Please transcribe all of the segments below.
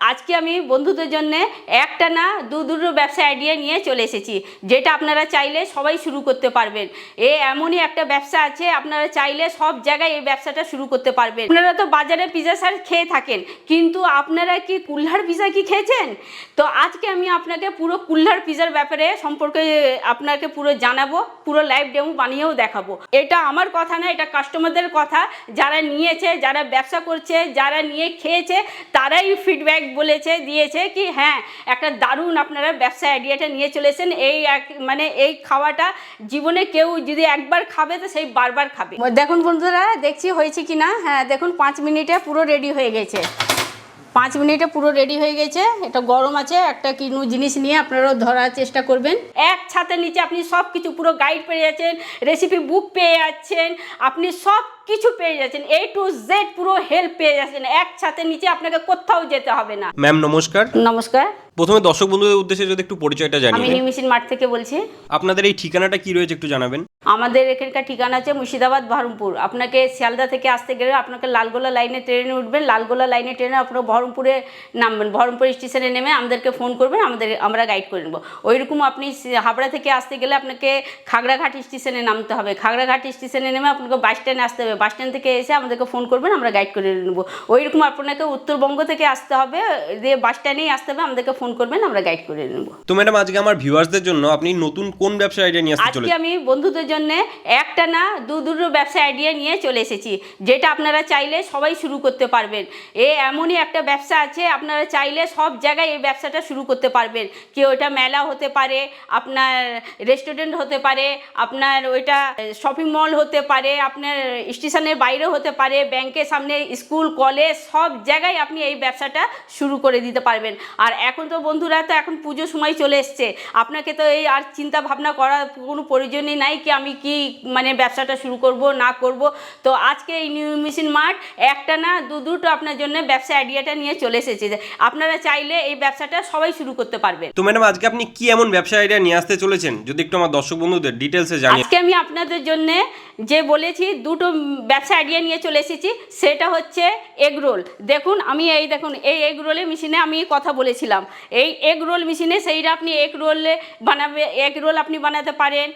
আজকে আমি বন্ধুদের জন্য একটা না দু দুটো ব্যবসা আইডিয়া নিয়ে চলে এসেছি, যেটা আপনারা চাইলে সবাই শুরু করতে পারবেন। এ এমনই একটা ব্যবসা আছে, আপনারা চাইলে সব জায়গায় এই ব্যবসাটা শুরু করতে পারবেন। আপনারা তো বাজারে পিজা স্যার খেয়ে থাকেন, কিন্তু আপনারা কি কুল্হার পিজা কি খেয়েছেন? তো আজকে আমি আপনাকে পুরো কুল্হার পিজার ব্যাপারে সম্পর্কে আপনাকে পুরো জানাব, পুরো লাইভ ডেমো বানিয়েও দেখাবো। এটা আমার কথা না, এটা কাস্টমারদের কথা। যারা নিয়েছে, যারা ব্যবসা করছে, যারা নিয়ে খেয়েছে, তারাই ফিডব্যাক বলেছে, দিয়েছে কি হ্যাঁ একটা দারুণ আপনারা ব্যবসা আইডিয়াটা নিয়ে চলেছেন। এই এক মানে এই খাওয়াটা জীবনে কেউ যদি একবার খাবে, তো সেই বারবার খাবে। দেখুন বন্ধুরা, দেখছি হয়েছে কি না? হ্যাঁ দেখুন, পাঁচ মিনিটে পুরো রেডি হয়ে গেছে। পাঁচ মিনিটে পুরো রেডি হয়ে গেছে। এটা গরম আছে, একটা কিনু জিনিস নিয়ে আপনারাও ধরার চেষ্টা করবেন। এক ছাতের নিচে আপনি সব কিছু পুরো গাইড পেয়ে যাচ্ছেন রেসিপি বুক পেয়ে যাচ্ছেন, আপনি সব কিছু পেয়ে যাচ্ছেন এ টু জেড পুরো হেল্প পেয়ে যাচ্ছেন এক ছাতের নিচে আপনাকে কোথাও যেতে হবে না। ম্যাম নমস্কার। নমস্কার। প্রথমে দর্শক বন্ধুদের উদ্দেশ্যে যদি একটু পরিচয়টা আমি জানিয়ে নিউ মেশিন মাঠ থেকে বলছি। আপনাদের এই ঠিকানাটা কি রয়েছে একটু জানাবেন। আমাদের এখানকার ঠিকানা আছে মুর্শিদাবাদ বহরমপুর। আপনাকে শিয়ালদা থেকে আসতে গেলে আপনাকে লালগোলা লাইনে ট্রেনে উঠবেন লালগোলা লাইনে ট্রেনে আপনারা বহরমপুরে নামবেন। বহরমপুর স্টেশনে নেমে আমাদেরকে ফোন করবেন আমাদের আমরা গাইড করে নেব। ওইরকম আপনি হাবড়া থেকে আসতে গেলে আপনাকে খাগড়াঘাট স্টেশনে নামতে হবে। খাগড়াঘাট স্টেশনে নেমে আপনাকে বাস স্ট্যান্ডে আসতে হবে। বাস স্ট্যান্ড থেকে এসে আমাদেরকে ফোন করবেন আমরা গাইড করে নেব। ওইরকম আপনাকে উত্তরবঙ্গ থেকে আসতে হবে দিয়ে বাস স্ট্যান্ডেই আসতে হবে আমাদেরকে ফোন করবেন আমরা গাইড করে নেব। তো ম্যাডাম আজকে আমার ভিউয়ার্সদের জন্য আপনি নতুন কোন ব্যবসা আইডিয়া নিয়ে আসতে আজকে আমি বন্ধুদের জন্য একটা না দু দুটো ব্যবসা আইডিয়া নিয়ে চলে এসেছি যেটা আপনারা চাইলে সবাই শুরু করতে পারবেন। এ এমনই একটা ব্যবসা আছে আপনারা চাইলে সব জায়গায় এই ব্যবসাটা শুরু করতে পারবেন। কি ওইটা মেলা হতে পারে আপনার রেস্টুরেন্ট হতে পারে আপনার ওইটা শপিং মল হতে পারে আপনার স্টেশনের বাইরে হতে পারে ব্যাংকের সামনে স্কুল কলেজ সব জায়গায় আপনি এই ব্যবসাটা শুরু করে দিতে পারবেন। আর এখন তো বন্ধুরা তো এখন পুজোর সময় চলে এসছে। আপনাকে তো এই আর চিন্তা ভাবনা করার কোনো প্রয়োজনই নাই কি আমি কি মানে ব্যবসাটা শুরু করব না করব। তো আজকে এই নিউ মেশিন মার্ট একটা না দু দুটো আপনার জন্য ব্যবসা আইডিয়াটা নিয়ে চলে এসেছে। আপনারা চাইলে এই ব্যবসাটা সবাই শুরু করতে পারবেন। তো ম্যাডাম আজকে আপনি কি এমন ব্যবসা আইডিয়া নিয়ে আসতে চলেছেন? যদি একটু আমার দর্শক বন্ধুদের ডিটেলসে জানিয়ে আজকে আমি আপনাদের জন্য যে বলেছি দুটো ব্যবসা আইডিয়া নিয়ে চলে এসেছি, সেটা হচ্ছে এগ রোল দেখুন, আমি এই দেখুন, এই এগ রোলের মেশিনে আমি কথা বলেছিলাম। এই এগ রোল মেশিনে সেইটা আপনি এগ রোলে বানাবে এগ রোল আপনি বানাতে পারেন।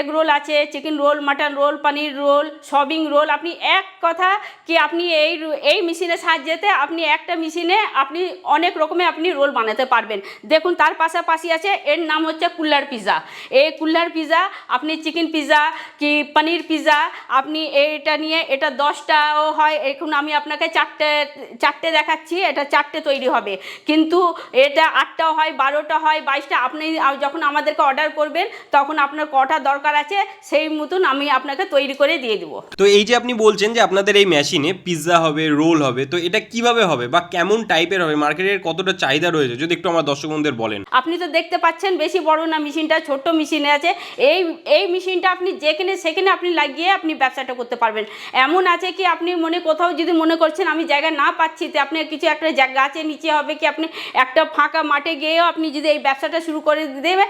এগ রোল আছে chicken roll mutton roll paneer roll সবিং roll আপনি এক কথা কি আপনি এই এই মেশিনের সাহায্যেতে আপনি একটা মেশিনে আপনি অনেক রকমের আপনি রোল বানাতে পারবেন। দেখুন, তার পাশাপাশি আছে, এর নাম হচ্ছে কুল্লার পিৎজা এই কুল্লার পিৎজা আপনি চিকেন পিজা কি পনির পিৎজা আপনি এইটা নিয়ে এটা দশটাও হয়। এখন আমি আপনাকে চারটে চারটে দেখাচ্ছি এটা চারটে তৈরি হবে। কিন্তু এটা আটটাও হয় বারোটা হয় বাইশটা আপনি যখন আমাদেরকে অর্ডার করবেন তখন আপনার কটা দরকার আছে সেই মতন আমি আপনাকে তৈরি করে দিয়ে দেবো। তো এই যে আপনি বলছেন যে আপনাদের এই মেশিনে পিৎজা হবে রোল হবে তো এটা কীভাবে হবে বা কেমন টাইপের হবে? মার্কেটের কতটা চাহিদা রয়েছে? যদি একটু আমার দর্শক বন্ধুদের বলেন। আপনি তো দেখতে পাচ্ছেন বেশি বড় না মেশিনটা ছোট্ট মেশিনে আছে। এই এই মেশিনটা আপনি যেখানে সেখানে আপনি লাগিয়ে আপনি ব্যবসাটা করতে পারবেন। এমন আছে কি আপনি মনে কোথাও যদি মনে করছেন আমি জায়গা না পাচ্ছি, তো আপনি কিছু একটা গাছের নিচে হবে কি আপনি একটা ফাঁকা মাঠে গিয়েও আপনি যদি এই ব্যবসাটা শুরু করে দেবেন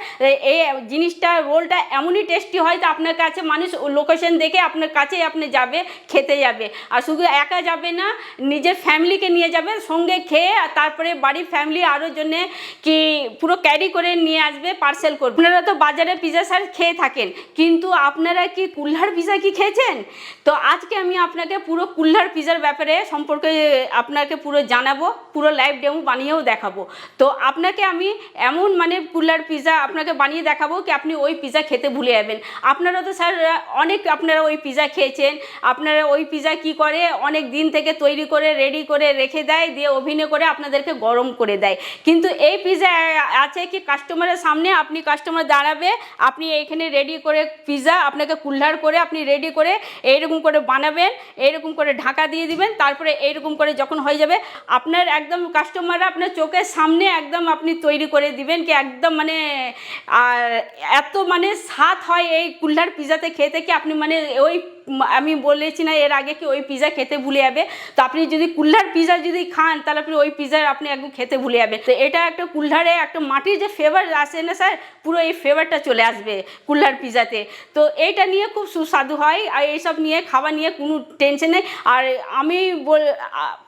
এই জিনিসটা, রোলটা এমনই টেস্টি হয় তো আপনার কাছে মানুষ লোকেশন দেখে আপনার কাছেই আপনি যাবে, খেতে যাবে। আর শুধু একা যাবে না, নিজের ফ্যামিলিকে নিয়ে যাবে, সঙ্গে খেয়ে আর তারপরে বাড়ির ফ্যামিলি আরও জন্যে কি পুরো ক্যারি করে নিয়ে আসবে, পার্সেল করবে। আপনারা তো বাজারে পিজা স্যার খেয়ে থাকেন, কিন্তু আপনারা কি কুল্হার পিজা কি খেয়েছেন? তো আজকে আমি আপনাকে পুরো কুল্লার পিজার ব্যাপারে সম্পর্কে আপনাকে পুরো জানাব, পুরো লাইভ ডেমো বানিয়েও দেখাবো। তো আপনাকে আমি এমন মানে কুল্লার পিজা আপনাকে বানিয়ে দেখাবো কি আপনি ওই পিজা খেতে ভুলে যাবেন। আপনারা তো স্যার অনেক আপনারা ওই পিজা খেয়েছেন, আপনারা ওই পিজা কি করে অনেক দিন থেকে তৈরি করে রেডি করে রেখে দেয়, দিয়ে ওভেনে করে আপনাদেরকে গরম করে দেয়। কিন্তু এই পিজা আছে কি কাস্টমারের সামনে, আপনি কাস্টমার দাঁড়াবে, আপনি এইখানে রেডি করে পিজা আপনাকে কুল্লার করে আপনি রেডি করে এইরকম করে বানাবেন এইরকম করে ঢাকা দিয়ে দিবেন, তারপরে এইরকম করে যখন হয়ে যাবে, আপনার একদম কাস্টমাররা আপনার চোখের সামনে একদম আপনি তৈরি করে দিবেন কি একদম মানে আর এত মানে স্বাদ হয় এই কুল্লার পিজাতে খেতে কি আপনি মানে ওই আমি বলেছি না এর আগে কি ওই পিজা খেতে ভুলে যাবে? তো আপনি যদি কুল্লার পিজা যদি খান, তাহলে আপনি ওই পিজার আপনি একদম খেতে ভুলে যাবেন। তো এটা একটা কুল্লারে একটা মাটির যে ফ্লেভার আসে না স্যার পুরো এই ফ্লেভারটা চলে আসবে কুল্লার পিজাতে তো। এইটা নিয়ে খুব সুস্বাদু হয়, আর এইসব নিয়ে, খাবার নিয়ে কোনো টেনশন নেই। আর আমি বল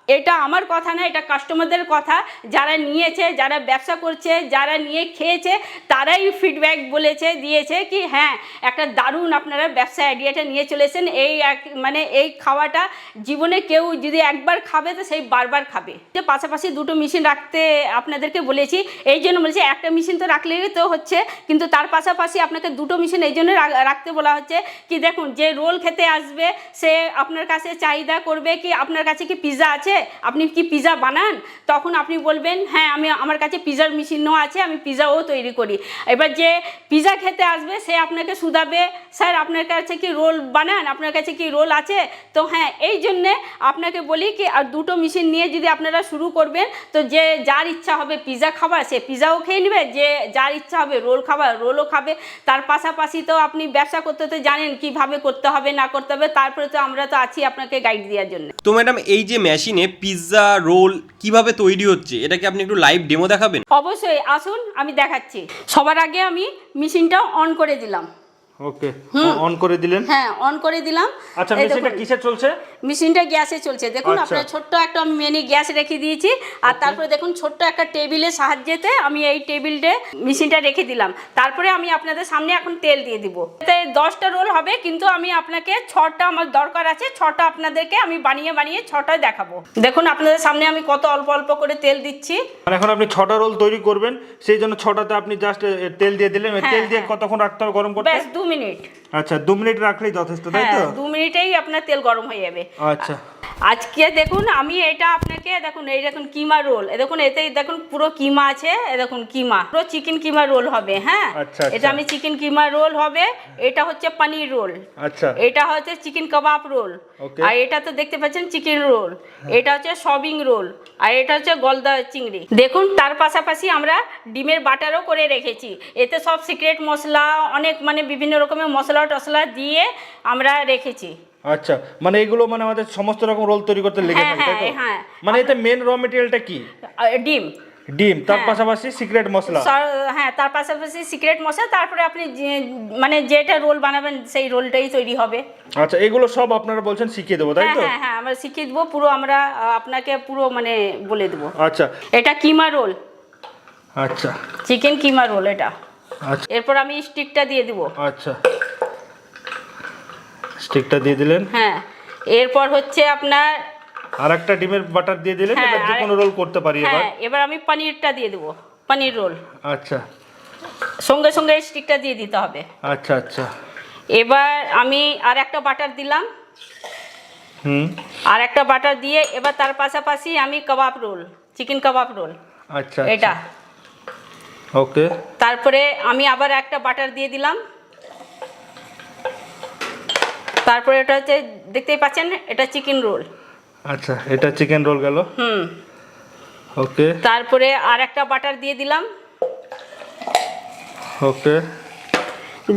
এটা আমার কথা না, এটা কাস্টমারদের কথা। যারা নিয়েছে, যারা ব্যবসা করছে, যারা নিয়ে খেয়েছে, তারাই ফিডব্যাক বলেছে, দিয়েছে কি হ্যাঁ একটা দারুণ আপনারা ব্যবসা আইডিয়াটা নিয়ে চলেছেন এই এক মানে এই খাওয়াটা জীবনে কেউ যদি একবার খাবে, তো সেই বারবার খাবে। যে পাশাপাশি দুটো মেশিন রাখতে আপনাদেরকে বলেছি। এই জন্য বলেছি, একটা মেশিন তো রাখলেই তো হচ্ছে, কিন্তু তার পাশাপাশি আপনাকে দুটো মেশিন এই জন্য রাখতে বলা হচ্ছে কি, দেখুন, যে রোল খেতে আসবে, সে আপনার কাছে চাহিদা করবে কি, আপনার কাছে কি পিৎজা আছে? আপনি কি পিৎজা বানান? তখন আপনি বলবেন হ্যাঁ আমি, আমার কাছে পিৎজার মেশিনও আছে, আমি পিৎজাও তৈরি করি। এবার যে পিৎজা খেতে আসবে, সে আপনাকে শুধাবে, স্যার, আপনার কাছে কি রোল বানান? আপনার কাছে কি রোল আছে? তো হ্যাঁ এই জন্যে আপনাকে বলি কি, আর দুটো মেশিন নিয়ে যদি আপনারা শুরু করবেন, তো যে যার ইচ্ছা হবে পিৎজা খাবার, সে পিৎজাও খেয়ে নেবে, যে যার ইচ্ছা হবে রোল খাবার রোলও খাবে। তার পাশাপাশি তো আপনি ব্যবসা করতে তো জানেন কীভাবে করতে হবে, না করতে হবে, তারপরে তো আমরা তো আছি আপনাকে গাইড দেওয়ার জন্য। তো ম্যাডাম এই যে মেশিনে পিৎজা রোল কীভাবে তৈরি হচ্ছে? এটাকে আপনি একটু লাইভ ডেমো দেখাবেন? অবশ্যই, আসুন, আমি দেখাচ্ছি। সবার আগে আমি মেশিনটা অন করে দিলাম। ওকে অন করে দিলেন? হ্যাঁ অন করে দিলাম। আচ্ছা মেশিনটা কিসে চলছে? মেশিনটা গ্যাসে চলছে। দেখুন আচ্ছা। আপনার ছোট্ট একটা আমি মিনি গ্যাস রেখে দিয়েছি। আর তারপরে দেখুন ছোট্ট একটা টেবিলের সাহায্যেতে আমি এই টেবিলটে মেশিনটা রেখে দিলাম। তারপরে আমি আপনাদের সামনে এখন তেল দিয়ে দিব। এতে দশটা রোল হবে কিন্তু আমি আপনাকে ছটা আমার দরকার আছে ছটা আপনাদেরকে আমি বানিয়ে বানিয়ে ছটা দেখাবো। দেখুন আপনাদের সামনে আমি কত অল্প অল্প করে তেল দিচ্ছি। এখন আপনি ছটা রোল তৈরি করবেন সেই জন্য ছটাতে আপনি জাস্ট তেল দিয়ে দিলেন। হ্যাঁ, তেল দিয়ে হ্যাঁ। কতক্ষণ রাখতে হবে গরম করতে? ব্যাস দু মিনিট আচ্ছা দু মিনিট রাখলেই যথেষ্ট তাই হ্যাঁ তো? দু মিনিটেই আপনার তেল গরম হয়ে যাবে। আচ্ছা। আজকে দেখুন আমি এটা আপনাকে দেখুন এই দেখুন কিমা রোল। এ দেখুন এতেই দেখুন পুরো কিমা আছে এ দেখুন কিমা। পুরো চিকেন কিমা রোল হবে হ্যাঁ? আচ্ছা, এটা আচ্ছা। আমি চিকেন কিমা রোল হবে এটা হচ্ছে পনির রোল। আচ্ছা। এটা হচ্ছে চিকেন কাবাব রোল. আর এটা তো দেখতে পাচ্ছেন চিকেন রোল। এটা হচ্ছে সবিং রোল। আর এটা হচ্ছে গলদা চিংড়ি। দেখুন তার পাশাপাশি আমরা ডিমের বাটারও করে রেখেছি। এতে সব সিক্রেট মশলা অনেক মানে বিভিন্ন রকমের মশলা টশলা দিয়ে আমরা রেখেছি। আচ্ছা মানে এগুলো মানে আমাদের সমস্ত রকম রোল তৈরি করতে লেগে হ্যাঁ, থাকে হ্যাঁ, হ্যাঁ। মানে এতে মেন র মেটেরিয়ালটা কি? ডিম। ডিম তার হ্যাঁ। পাশাপাশি সিক্রেট মশলা। হ্যাঁ তার পাশাপাশি সিক্রেট মশলা তারপরে আপনি মানে যেটা রোল বানাবেন সেই রোলটাই তৈরি হবে। আচ্ছা এগুলো সব আপনারা বলছেন শিখিয়ে দেবো তাই তো? হ্যাঁ হ্যাঁ আমরা শিখিয়ে দেবো পুরো আমরা আপনাকে পুরো মানে বলে দেবো। আচ্ছা। এটা কিমা রোল আচ্ছা। চিকেন কিমা রোল এটা। আচ্ছা। এরপর আমি স্টিকটা দিয়ে দিব। আচ্ছা। স্টিকটা দিয়ে দিলেন। হ্যাঁ এরপর হচ্ছে আপনার আর একটা ডিমের বাটার দিয়ে দিলেন হ্যাঁ, এবার যে কোনো রোল করতে পারি এবার। হ্যাঁ এবার আমি পনিরটা দিয়ে দেবো পনির রোল আচ্ছা। সঙ্গে সঙ্গে স্টিকটা দিয়ে দিতে হবে। আচ্ছা আচ্ছা। এবার আমি আর একটা বাটার দিলাম। হুম। আর একটা বাটার দিয়ে এবার তার পাশাপাশি আমি kebab roll chicken kebab roll আচ্ছা এটা। ওকে তারপরে আমি আবার একটা বাটার দিয়ে দিলাম। তারপরে এটা হচ্ছে দেখতেই পাচ্ছেন এটা চিকেন রোল আচ্ছা এটা চিকেন রোল গেল। হুম। ওকে তারপরে আর একটা বাটার দিয়ে দিলাম। ওকে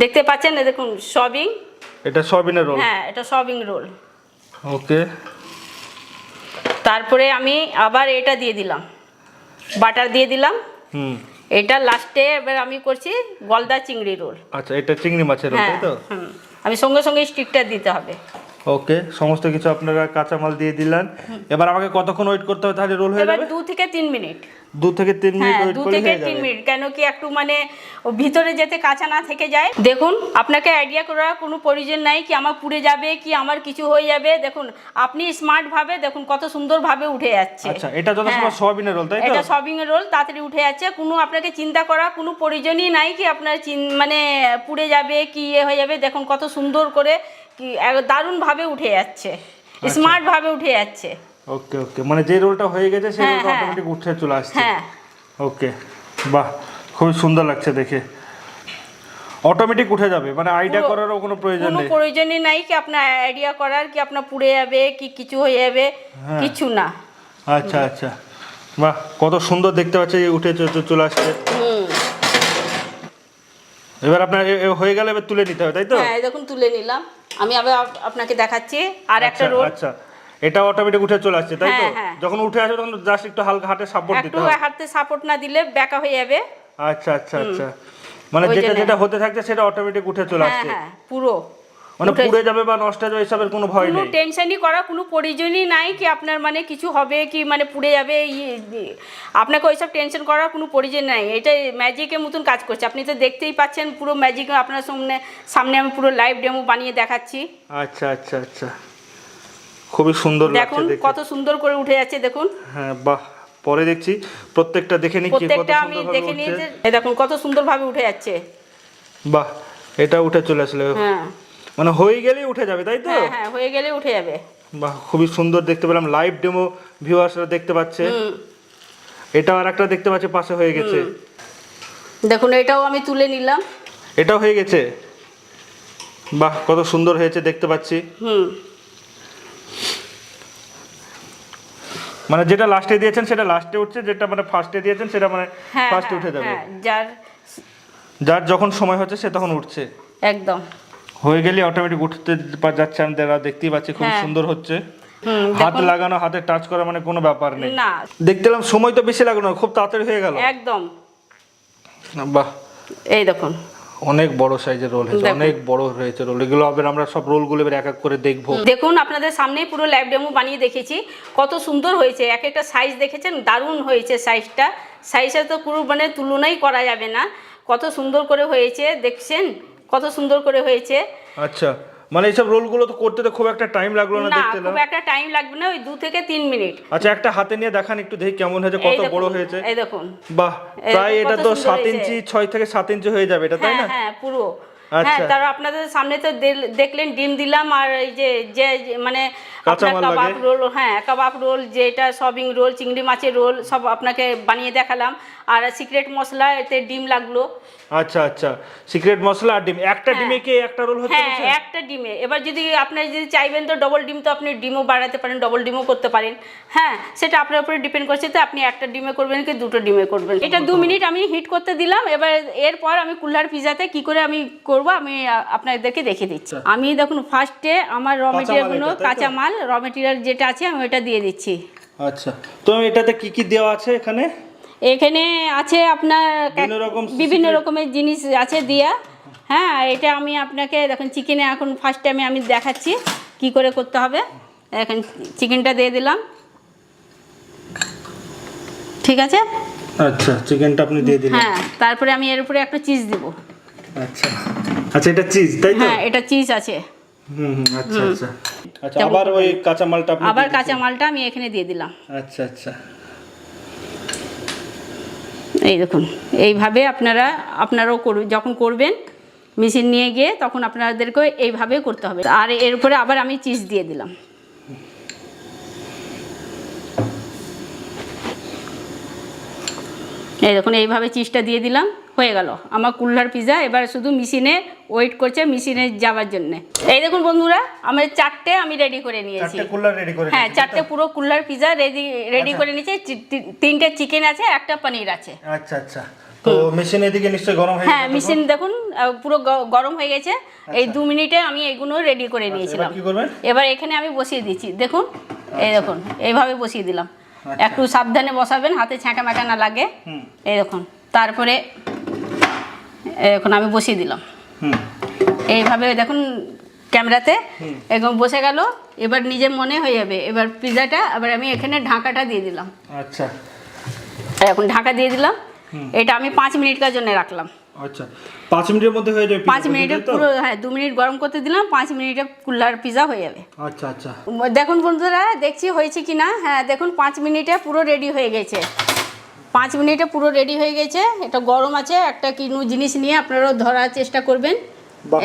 দেখতে পাচ্ছেন এই দেখুন সবিং এটা সয়াবিনের রোল হ্যাঁ এটা সবিং রোল ওকে তারপরে আমি আবার এটা দিয়ে দিলাম। বাটার দিয়ে দিলাম। হুম। এটা লাস্টে এবার আমি করছি গলদা চিংড়ি রোল আচ্ছা এটা চিংড়ি মাছের রোল হ্যাঁ তাই তো? হুম। আমি সঙ্গে সঙ্গে স্টিকটা দিতে হবে। ওকে সমস্ত কিছু আপনারা কাঁচামাল দিয়ে দিলেন। এবার আমাকে কতক্ষণ ওয়েট করতে হবে তাহলে রোল হয়ে এবার যাবে? দু থেকে তিন মিনিট দু থেকে তিন মিনিট হ্যাঁ দু থেকে তিন মিনিট কেন কি একটু মানে ভিতরে যেতে কাঁচা না থেকে যায়? দেখুন আপনাকে আইডিয়া করার কোনো প্রয়োজন নাই কি আমার পুড়ে যাবে কি আমার কিছু হয়ে যাবে। দেখুন আপনি স্মার্ট ভাবে দেখুন কত সুন্দর ভাবে উঠে যাচ্ছে। আচ্ছা এটা যত সময় হ্যাঁ। সয়াবিনের রোল তাই তো? এটা সবিং রোল তাড়াতাড়ি উঠে যাচ্ছে। কোনো আপনাকে চিন্তা করা কোনো প্রয়োজনই নাই কি আপনার মানে পুড়ে যাবে কি ইয়ে হয়ে যাবে। দেখুন কত সুন্দর করে কি দারুণভাবে উঠে যাচ্ছে। আচ্ছা। স্মার্ট ভাবে উঠে যাচ্ছে। ওকে ওকে মানে যে রোলটা হয়ে গেছে সেই হ্যাঁ, রোলটা হ্যাঁ। অটোমেটিক উঠে চলে আসছে। হ্যাঁ। ওকে বাহ খুব সুন্দর লাগছে দেখে। অটোমেটিক উঠে যাবে মানে আইডিয়া করারও কোনো প্রয়োজন নেই। কোনো প্রয়োজনই নাই কি আপনার আইডিয়া করার কি আপনার পুড়ে যাবে কি কিছু হয়ে যাবে হ্যাঁ। কিছু না। আচ্ছা আচ্ছা। বাহ কত সুন্দর দেখতে পাচ্ছে এই উঠে চলে আসছে। এবার আপনার হয়ে গেলে এবার তুলে নিতে হবে তাই তো? হ্যাঁ দেখুন তুলে নিলাম। আমি আবার আপনাকে দেখাচ্ছি। আর একটা রোল আচ্ছা। এটা অটোমেটিক উঠে চলে আসছে তাই তো? হ্যাঁ, হ্যাঁ। যখন উঠে আসে তখন জাস্ট একটু হালকা হাতে সাপোর্ট একটু দিতে হবে। হাতে সাপোর্ট না দিলে ব্যাকা হয়ে যাবে। আচ্ছা আচ্ছা আচ্ছা। মানে যেটা যেটা হতে থাকছে সেটা অটোমেটিক উঠে চলে হ্যাঁ আসছে। হ্যাঁ পুরো। মানে পুড়ে যাবে বা নষ্ট হয়ে যাবে এসবের কোনো ভয় নেই কোনো নেই। টেনশনই করা কোনো প্রয়োজনই নাই কি আপনার মানে কিছু হবে কি মানে পুড়ে যাবে। আপনাকে ওইসব টেনশন করার কোনো প্রয়োজন নাই। এটা ম্যাজিকের মতন কাজ করছে। আপনি তো দেখতেই পাচ্ছেন পুরো ম্যাজিক আপনার সামনে সামনে আমি পুরো লাইভ ডেমো বানিয়ে দেখাচ্ছি। আচ্ছা আচ্ছা আচ্ছা। খুবই সুন্দর দেখুন কত সুন্দর করে উঠে যাচ্ছে দেখুন। হ্যাঁ বাহ পরে দেখছি। প্রত্যেকটা দেখে নিচ্ছি প্রত্যেকটা আমি দেখে নিয়েছি এই দেখুন কত সুন্দরভাবে উঠে যাচ্ছে। বাহ এটা উঠে চলে আসলে। হ্যাঁ। মানে হয়ে গেলেই উঠে যাবে তাই তো? হ্যাঁ হ্যাঁ হয়ে গেলে উঠে যাবে। বাহ খুবই সুন্দর দেখতে পেলাম। লাইভ ডেমো ভিউয়ার্সরা দেখতে পাচ্ছে। এটা আর একটা দেখতে পাচ্ছে পাশে হয়ে গেছে। দেখুন এটাও আমি তুলে নিলাম। এটাও হয়ে গেছে। বাহ কত সুন্দর হয়েছে দেখতে পাচ্ছি। হুম। মানে যেটা লাস্টে দিয়েছেন সেটা লাস্টে উঠছে যেটা মানে ফার্স্টে দিয়েছেন সেটা মানে হ্যাঁ ফার্স্টে হ্যাঁ, উঠে যাবে। হ্যাঁ যার যার যখন সময় হচ্ছে সে তখন উঠছে। একদম। হয়ে গেলে অটোমেটিক উঠতে যাচ্ছে আমি দেখা দেখতেই পাচ্ছি খুব হ্যাঁ। সুন্দর হচ্ছে। হাত লাগানো হাতে টাচ করা মানে কোনো ব্যাপার নেই। না। দেখতে পেলাম সময় তো বেশি লাগল না খুব তাড়াতাড়ি হয়ে গেল। একদম। বাহ। এই দেখুন। অনেক বড় সাইজের রোল হয়েছে অনেক বড় হয়েছে রোল এগুলো আবার আমরা সব রোলগুলো এবার এক এক করে দেখব। দেখুন আপনাদের সামনেই পুরো ল্যাব ডেমো বানিয়ে দেখেছি। কত সুন্দর হয়েছে এক একটা সাইজ দেখেছেন? দারুণ হয়েছে সাইজটা সাইজটা তো পুরো মানে তুলনাই করা যাবে না। কত সুন্দর করে হয়েছে দেখছেন? কত সুন্দর করে হয়েছে। আচ্ছা। মানে এইসব রোলগুলো তো করতে তো খুব একটা টাইম লাগল না না দেখতে খুব একটা টাইম লাগবে না ওই দু থেকে তিন মিনিট আচ্ছা একটা হাতে নিয়ে দেখান একটু দেখি কেমন হয়েছে কত বড় হয়েছে। এই দেখুন। বাহ প্রায় এটা তো সাত ইঞ্চি ছয় থেকে সাত ইঞ্চি হয়ে যাবে এটা তাই হ্যাঁ না? হ্যাঁ পুরো। আচ্ছা। হ্যাঁ তারপর আপনাদের সামনে তো দেখলেন ডিম দিলাম আর এই যে মানে কাঁচামাল কাবাব রোল হ্যাঁ কাবাব রোল যেটা সবিং রোল চিংড়ি মাছের রোল সব আপনাকে বানিয়ে দেখালাম। আর সিক্রেট মশলা এতে ডিম লাগল। আচ্ছা আচ্ছা। সিক্রেট মশলা আর ডিম। একটা হ্যাঁ। ডিমে কি একটা রোল হচ্ছে হ্যাঁ একটা ডিমে। এবার যদি আপনার যদি চাইবেন তো ডবল ডিম তো আপনি ডিমও বাড়াতে পারেন ডবল ডিমও করতে পারেন। হ্যাঁ সেটা আপনার উপরে ডিপেন্ড করছে তো আপনি একটা ডিমে করবেন কি দুটো ডিমে করবেন? এটা দু মিনিট আমি হিট করতে দিলাম। এবার এরপর আমি কুল্লার পিজাতে কি করে আমি করব আমি আপনাদেরকে দেখিয়ে দিচ্ছি। আমি দেখুন ফার্স্টে আমার র মেটেরিয়ালগুলো এটা, তাই তো? কাঁচা মাল র মেটেরিয়াল যেটা আছে আমি ওটা দিয়ে দিচ্ছি। আচ্ছা। তো এটাতে কি কি দেওয়া আছে এখানে? এখানে আছে আপনার বিভিন্ন রকম বিভিন্ন রকমের জিনিস আছে দিয়া। হ্যাঁ এটা আমি আপনাকে দেখুন চিকেনে এখন ফার্স্ট টাইমে আমি দেখাচ্ছি কি করে করতে হবে। এখন চিকেনটা দিয়ে দিলাম। ঠিক আছে? আচ্ছা চিকেনটা আপনি দিয়ে দিলেন। হ্যাঁ তারপরে আমি এর উপরে একটা চিজ দিব। আচ্ছা। আচ্ছা এটা চিজ তাই তো? হ্যাঁ এটা চিজ আছে। আচ্ছা আচ্ছা। আচ্ছা আবার ওই কাঁচা মালটা আবার কাঁচা মালটা আমি এখানে দিয়ে দিলাম। আচ্ছা আচ্ছা। এই দেখুন এইভাবে আপনারা আপনারাও করবেন যখন করবেন মেশিন নিয়ে গিয়ে তখন আপনাদেরকে এইভাবে করতে হবে। আর এর উপরে আবার আমি চিজ দিয়ে দিলাম। এই দেখুন এইভাবে চিজটা দিয়ে দিলাম হয়ে গেল। আমার কুল্লার পিজা এবার শুধু মেশিনে ওয়েট করছে মেশিনে যাওয়ার জন্যে। এই দেখুন বন্ধুরা আমার চারটে আমি রেডি করে নিয়েছি। চারটে কুলার রেডি করে হ্যাঁ চারটে পুরো কুল্লার পিজা রেডি রেডি আচ্ছা। করে নিয়েছি। তিনটে চিকেন আছে একটা পনির আছে। আচ্ছা আচ্ছা। তো মেশিন এদিকে নিশ্চয়ই গরম হয়ে হ্যাঁ মেশিন দেখুন পুরো গরম হয়ে গেছে। এই দু মিনিটে আমি এগুলো রেডি করে আচ্ছা, নিয়েছিলাম। এবার এবার এখানে আমি বসিয়ে দিচ্ছি। দেখুন এই দেখুন এইভাবে বসিয়ে দিলাম। একটু সাবধানে বসাবেন হাতে ছ্যাঁকা ম্যাঁকা না লাগে। এরকম তারপরে এখন আমি বসিয়ে দিলাম। এইভাবে দেখুন ক্যামেরাতে এরকম বসে গেল এবার নিজের মনে হয়ে যাবে। এবার পিৎজাটা আবার আমি এখানে ঢাকাটা দিয়ে দিলাম। আচ্ছা। এখন ঢাকা দিয়ে দিলাম। এটা আমি পাঁচ মিনিটের জন্য রাখলাম। আচ্ছা। পাঁচ মিনিটের মধ্যে হয়ে যাবে পাঁচ মিনিটে? পুরো হ্যাঁ দু মিনিট গরম করতে দিলাম পাঁচ মিনিটে কুল্লার পিৎজা হয়ে যাবে। আচ্ছা আচ্ছা। দেখুন বন্ধুরা দেখছি হয়েছে কি না হ্যাঁ দেখুন পাঁচ মিনিটে পুরো রেডি হয়ে গেছে। পাঁচ মিনিটে পুরো রেডি হয়ে গেছে। এটা গরম আছে একটা কিনু জিনিস নিয়ে আপনারাও ধরার চেষ্টা করবেন।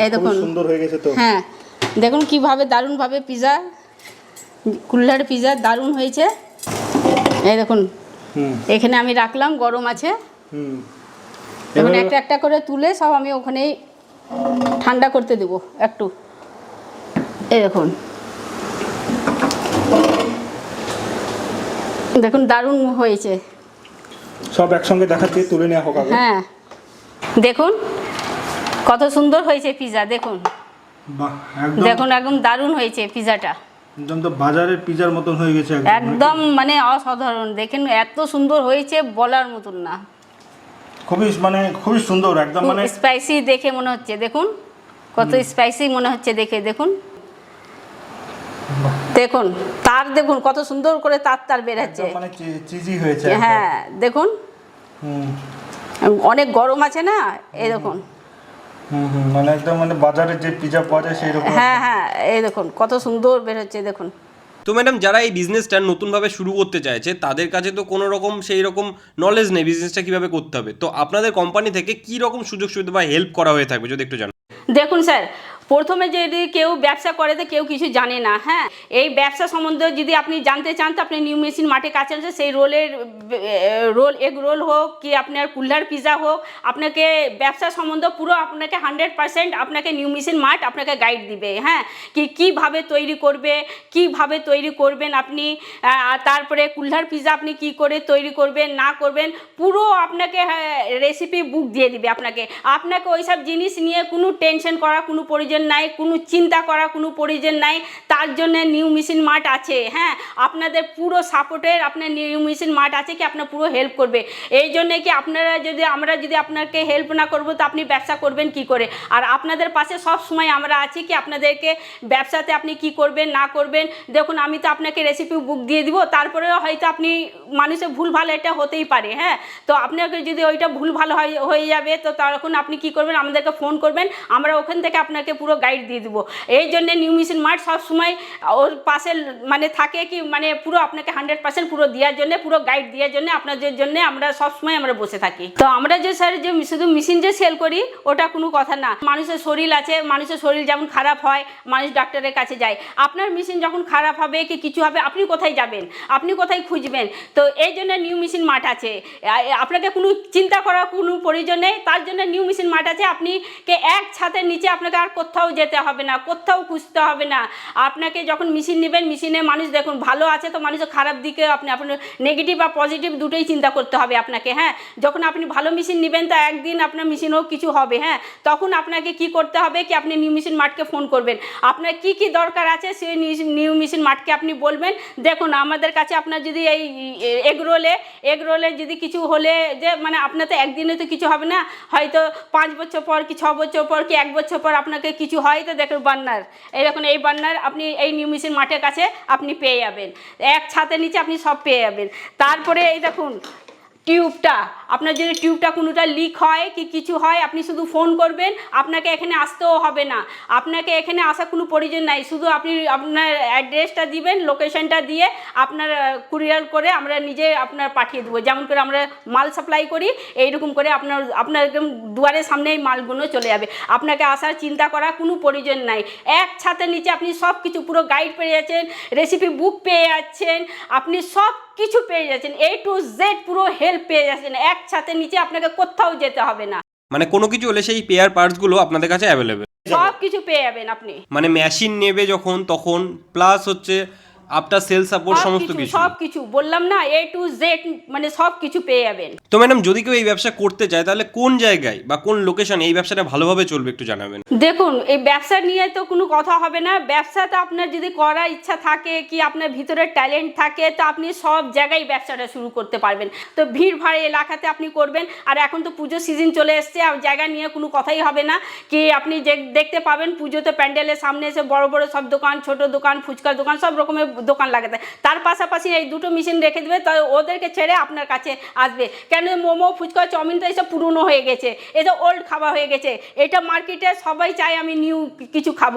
এই দেখুন। সুন্দর হয়ে গেছে তো। হ্যাঁ দেখুন কীভাবে দারুণভাবে পিৎজা কুল্লার পিৎজা দারুণ হয়েছে। এই দেখুন এখানে আমি রাখলাম গরম আছে। হুম। এখন একটা একটা করে তুলে সব আমি ওখানেই ঠান্ডা করতে দেবো একটু। এই দেখুন। দেখুন দারুণ হয়েছে। সব একসঙ্গে দেখাচ্ছি তুলে নেওয়া হোক হ্যাঁ। দেখুন কত সুন্দর হয়েছে পিৎজা দেখুন। দেখুন একদম দারুণ হয়েছে পিৎজাটা একদম তো বাজারের পিজার মতন হয়ে গেছে একদম মানে অসাধারণ। দেখেন এত সুন্দর হয়েছে বলার মতন না। খুবই মানে খুবই সুন্দর একদম মানে স্পাইসি দেখে মনে হচ্ছে দেখুন। কত স্পাইসি মনে হচ্ছে দেখে দেখুন। দেখুন তার দেখুন কত সুন্দর করে তার তার বেরাচ্ছে মানে চিজি হয়েছে হ্যাঁ দেখুন। হুম। অনেক গরম আছে না এই দেখুন। মানে একদম মানে বাজারে যে পিজা পাওয়া যায় সেই রকম হ্যাঁ হ্যাঁ এই দেখুন কত সুন্দর বের হচ্ছে দেখুন। তো ম্যাডাম যারা এই বিজনেসটা নতুনভাবে শুরু করতে চাইছে, তাদের কাছে তো কোনো রকম সেই রকম নলেজ নেই বিজনেসটা কীভাবে করতে হবে। তো আপনাদের কোম্পানি থেকে কি রকম সুযোগ সুবিধা বা হেল্প করা হয়ে থাকবে যদি একটু জানান। দেখুন স্যার প্রথমে যদি কেউ ব্যবসা করে তো কেউ কিছু জানে না হ্যাঁ? এই ব্যবসা সম্বন্ধে যদি আপনি জানতে চান, তো আপনি নিউ মেশিন মাঠে কাছে আছে সেই রোলের রোল এগ রোল হোক কি আপনার কুল্লার পিজা হোক, আপনাকে ব্যবসা সম্বন্ধে পুরো আপনাকে হান্ড্রেড পার্সেন্ট আপনাকে নিউ মেশিন মাঠ আপনাকে গাইড দিবে হ্যাঁ? কি, কীভাবে তৈরি করবে, কীভাবে তৈরি করবেন আপনি তারপরে কুল্লার পিজা আপনি কি করে তৈরি করবেন, না করবেন, পুরো আপনাকে রেসিপি বুক দিয়ে দিবে আপনাকে। আপনাকে ওইসব জিনিস নিয়ে কোনো টেনশন করা, কোনো প্রয়োজন নাই, কোনো চিন্তা করা, কোনো প্রয়োজন নাই। তার জন্য নিউ মেশিন মার্ট আছে হ্যাঁ? আপনাদের পুরো সাপোর্টের আপনার নিউ মেশিন মার্ট আছে কি আপনার পুরো হেল্প করবে। এই জন্যে কি আপনারা যদি, আমরা যদি আপনাকে হেল্প না করব, তো আপনি ব্যবসা করবেন কি করে? আর আপনাদের পাশে সব সময় আমরা আছি কি আপনাদেরকে ব্যবসাতে আপনি কি করবেন, না করবেন? দেখুন, আমি তো আপনাকে রেসিপি বুক দিয়ে দিব, তারপরেও হয়তো আপনি মানুষের ভুল ভালো এটা হতেই পারে হ্যাঁ? তো আপনাকে যদি ওইটা ভুল ভালো হয়ে যাবে, তো তখন আপনি কি করবেন? আমাদেরকে ফোন করবেন, আমরা ওখান থেকে আপনাকে পুরো গাইড দিয়ে দেবো। এই জন্যে নিউ মিশন মার্ট সবসময় ওর পাশে মানে থাকে কি মানে পুরো আপনাকে হান্ড্রেড পার্সেন্ট পুরো দেওয়ার জন্য, পুরো গাইড দেওয়ার জন্য, আপনাদের জন্য আমরা সবসময় আমরা বসে থাকি। তো আমরা যে স্যার যে শুধু মেশিন যে সেল করি, ওটা কোনো কথা না। মানুষের শরীর আছে, মানুষের শরীর যেমন খারাপ হয়, মানুষ ডাক্তারের কাছে যায়। আপনার মেশিন যখন খারাপ হবে, কি কিছু হবে, আপনি কোথায় যাবেন? আপনি কোথায় খুঁজবেন? তো এই জন্য নিউ মেশিন মাঠ আছে। আপনাকে কোনো চিন্তা করার কোনো প্রয়োজন নেই। তার জন্য নিউ মেশিন মাঠ আছে। আপনি কে এক ছাতের নিচে আপনাকে আর কোথাও যেতে হবে না, কোথাও খুঁজতে হবে না। আপনাকে যখন মেশিন নেবেন মেশিনে মানুষ দেখুন, ভালো আছে তো মানুষের খারাপ দিকে আপনি, আপনার নেগেটিভ বা পজিটিভ দুটোই চিন্তা করতে হবে আপনাকে হ্যাঁ? যখন আপনি ভালো মেশিন নেবেন, তো একদিন আপনার মেশিনও কিছু হবে হ্যাঁ? তখন আপনাকে কি করতে হবে কি আপনি নিউ মেশিন মাঠকে ফোন করবেন। আপনার কি কি দরকার আছে, সেই নিউ মেশিন মাঠকে আপনি বলবেন। দেখুন, আমাদের কাছে আপনার যদি এই এগ রোলে এগ রোলে যদি কিছু হলে যে মানে আপনার তো একদিনে তো কিছু হবে না। হয়তো পাঁচ বছর পর কি ছ বছর পর কি এক বছর পর আপনাকে কিছু হয় তো দেখুন বান্নার। এই দেখুন, এই বান্নার আপনি এই নিউ মেশিন মাঠের কাছে আপনি পেয়ে যাবেন। এক ছাতের নিচে আপনি সব পেয়ে যাবেন। তারপরে এই দেখুন টিউবটা আপনার যদি টিউবটা কোনোটা লিক হয়, কি কিছু হয়, আপনি শুধু ফোন করবেন, আপনাকে এখানে আসতেও হবে না। আপনাকে এখানে আসা কোনো প্রয়োজন নাই। শুধু আপনি আপনার অ্যাড্রেসটা দিবেন লোকেশনটা দিয়ে আপনার কুরিয়ার করে আমরা নিজে আপনার পাঠিয়ে দেবো। যেমন করে আমরা মাল সাপ্লাই করি, এইরকম করে আপনার আপনার একদম দুয়ারের সামনেই মালগুলো চলে যাবে। আপনাকে আসার চিন্তা করা কোনো প্রয়োজন নাই। এক ছাতের নিচে আপনি সব কিছু পুরো গাইড পেয়ে যাচ্ছেন রেসিপি বুক পেয়ে যাচ্ছেন, আপনি সব কিছু পেয়ে যাচ্ছেন এ টু জেড পুরো হেল্প পেয়ে যাচ্ছেন। এক ছাতের নিচে আপনাকে কোথাও যেতে হবে না। মানে কোনো কিছু হলে সেই পেয়ার পার্টসগুলো আপনাদের কাছে অ্যাভেলেবেল সব কিছু পেয়ে যাবেন আপনি। মানে মেশিন নেবে যখন তখন প্লাস হচ্ছে আফটার সেল সাপোর্ট সমস্ত কিছু সব কিছু বললাম না এ টু জেড মানে সব কিছু পেয়ে যাবেন। তো ম্যাডাম যদি কেউ এই ব্যবসা করতে চায় তাহলে কোন জায়গায় বা কোন লোকেশনে এই ব্যবসাটা ভালোভাবে চলবে একটু জানাবেন? দেখুন এই ব্যবসা নিয়ে তো কোনো কথা হবে না। ব্যবসাটা আপনার যদি করার ইচ্ছা থাকে কি আপনার ভিতরে ট্যালেন্ট থাকে তো আপনি সব জায়গায় ব্যবসাটা শুরু করতে পারবেন। তো ভিড় ভাড় এলাকাতে আপনি করবেন। আর এখন তো পুজো সিজন চলে এসছে আর জায়গা নিয়ে কোনো কথাই হবে না। কি আপনি যে দেখতে পাবেন পুজোতে প্যান্ডেলের সামনে এসে বড় বড় সব দোকান ছোট দোকান ফুচকার দোকান সব রকমের দোকান লাগাতে। তার পাশাপাশি এই দুটো মেশিন রেখে দেবে, তো ওদেরকে ছেড়ে আপনার কাছে আসবে। কেন মোমো, ফুচকা, চাউমিন তো এসব পুরনো হয়ে গেছে। এটা ওল্ড খাবার হয়ে গেছে। এটা মার্কেটে সবাই চায় আমি নিউ কিছু খাব।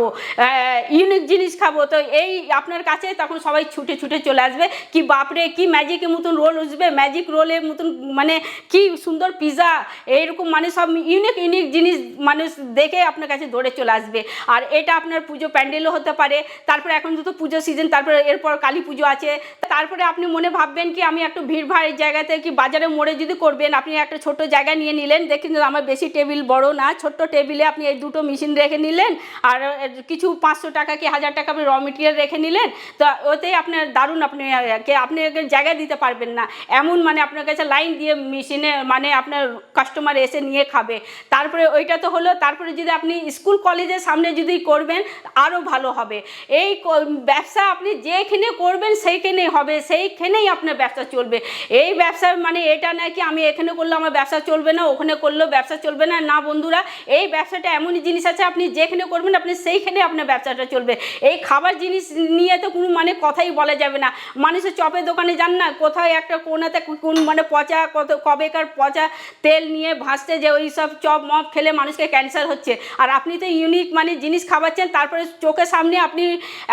ইউনিক জিনিস খাব। তো এই আপনার কাছে তখন সবাই ছুটে ছুটে চলে আসবে। কি বাপরে, কি ম্যাজিকের মতন রোল উঠবে? ম্যাজিক রোলের মতন মানে কি সুন্দর পিৎজা এইরকম মানে সব ইউনিক ইউনিক জিনিস মানুষ দেখে আপনার কাছে দৌড়ে চলে আসবে। আর এটা আপনার পুজো প্যান্ডেলও হতে পারে। তারপরে এখন তো পুজো সিজন তারপরে এরপর কালী পুজো আছে। তারপরে আপনি মনে ভাববেন কি, আমি একটু ভিড় ভাড়ের জায়গাতে কি বাজারে মোড়ে যদি করবেন, আপনি একটা ছোট জায়গা নিয়ে নিলেন দেখেন আমার বেশি টেবিল বড় না, ছোট্ট টেবিলে আপনি এই দুটো মেশিন রেখে নিলেন, আর কিছু পাঁচশো টাকা কি হাজার টাকা আপনি র মেটেরিয়াল রেখে নিলেন, তো ওতেই আপনার দারুণ আপনি আপনি জায়গা দিতে পারবেন না। এমন মানে আপনার কাছে লাইন দিয়ে মেশিনে মানে আপনার কাস্টমার এসে নিয়ে খাবে। তারপরে ওইটা তো হলো, তারপরে যদি আপনি স্কুল কলেজের সামনে যদি করবেন আরও ভালো হবে। এই ব্যবসা আপনি যে যেখানে করবেন সেইখানেই হবে, সেইখানেই আপনার ব্যবসা চলবে। এই ব্যবসা মানে এটা নাকি আমি এখানে করলে আমার ব্যবসা চলবে না, ওখানে করলেও ব্যবসা চলবে না। না বন্ধুরা, এই ব্যবসাটা এমনই জিনিস আছে, আপনি যেখানে করবেন আপনি সেইখানে আপনার ব্যবসাটা চলবে। এই খাবার জিনিস নিয়ে তো কোনো মানে কথাই বলা যাবে না। মানুষের চপের দোকানে যান না কোথায় একটা কোনাতে কোন মানে পচা, কত কবেকার পচা তেল নিয়ে ভাসতে যে ওই সব চপ মপ খেলে মানুষকে ক্যান্সার হচ্ছে। আর আপনি তো ইউনিক মানে জিনিস খাওয়াচ্ছেন, তারপরে চোখের সামনে আপনি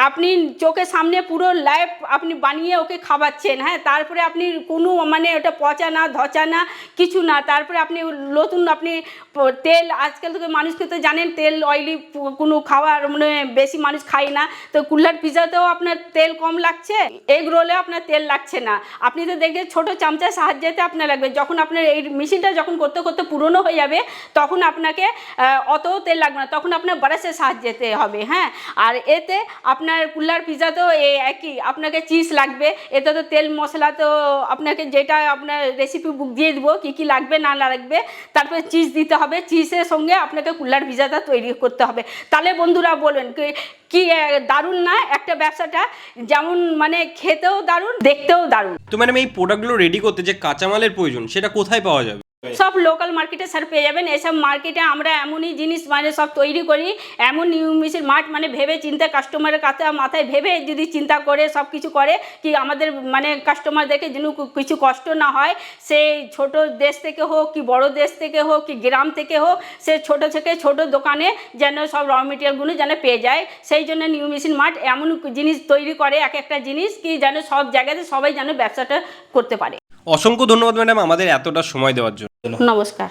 আপনি চোখের সামনে পুরো লাইফ আপনি বানিয়ে ওকে খাওয়াচ্ছেন হ্যাঁ? তারপরে আপনি কোনো মানে ওটা পচা না, ধচা না, কিছু না। তারপরে আপনি নতুন আপনি তেল, আজকাল থেকে মানুষকে তো জানেন তেল অয়েলি কোনো খাওয়ার মানে বেশি মানুষ খায় না। তো কুল্লার পিজাতেও আপনার তেল কম লাগছে এগ রোলে আপনার তেল লাগছে না। আপনি তো দেখবেন ছোট চামচার সাহায্যেতে আপনার লাগবে। যখন আপনার এই মেশিনটা যখন করতে করতে পুরনো হয়ে যাবে, তখন আপনাকে অত তেল লাগবে না। তখন আপনার ব্রাশের সাহায্যেতে হবে হ্যাঁ? আর এতে আপনার কুল্লার পিজাতেও এই একই, আপনাকে চিজ লাগবে। এতে তো তেল, মশলা তো আপনাকে যেটা আপনার রেসিপি বুক দিয়ে দেবো, কী কী লাগবে, না লাগবে, তারপরে চিজ দিতে হবে। চিজের সঙ্গে আপনাকে কুল্লার পিজাটা তৈরি করতে হবে। তাহলে বন্ধুরা বলুন, কি- কি দারুণ না? একটা ব্যবসাটা যেমন মানে খেতেও দারুণ, দেখতেও দারুণ। তো ম্যাডাম এই প্রোডাক্টগুলো রেডি করতে যে কাঁচামালের প্রয়োজন, সেটা কোথায় পাওয়া যাবে? সব লোকাল মার্কেটে স্যার পেয়ে যাবেন। এসব মার্কেটে আমরা এমনই জিনিস মানে সব তৈরি করি এমন নিউ মিশির মার্ট মানে ভেবে চিন্তা কাস্টমারের কাছে মাথায় ভেবে যদি চিন্তা করে সব কিছু করে কি আমাদের মানে কাস্টমারদেরকে যেন কিছু কষ্ট না হয় সে ছোট দেশ থেকে হোক কি বড় দেশ থেকে হোক কি গ্রাম থেকে হোক সে ছোট থেকে ছোট দোকানে যেন সব র মেটেরিয়ালগুলো যেন পেয়ে যায়। সেই জন্য নিউ মেশিন মার্ট এমন জিনিস তৈরি করে এক একটা জিনিস কি যেন সব জায়গাতে সবাই যেন ব্যবসাটা করতে পারে। অসংখ্য ধন্যবাদ ম্যাডাম আমাদের এতটা সময় দেওয়ার জন্য। নমস্কার।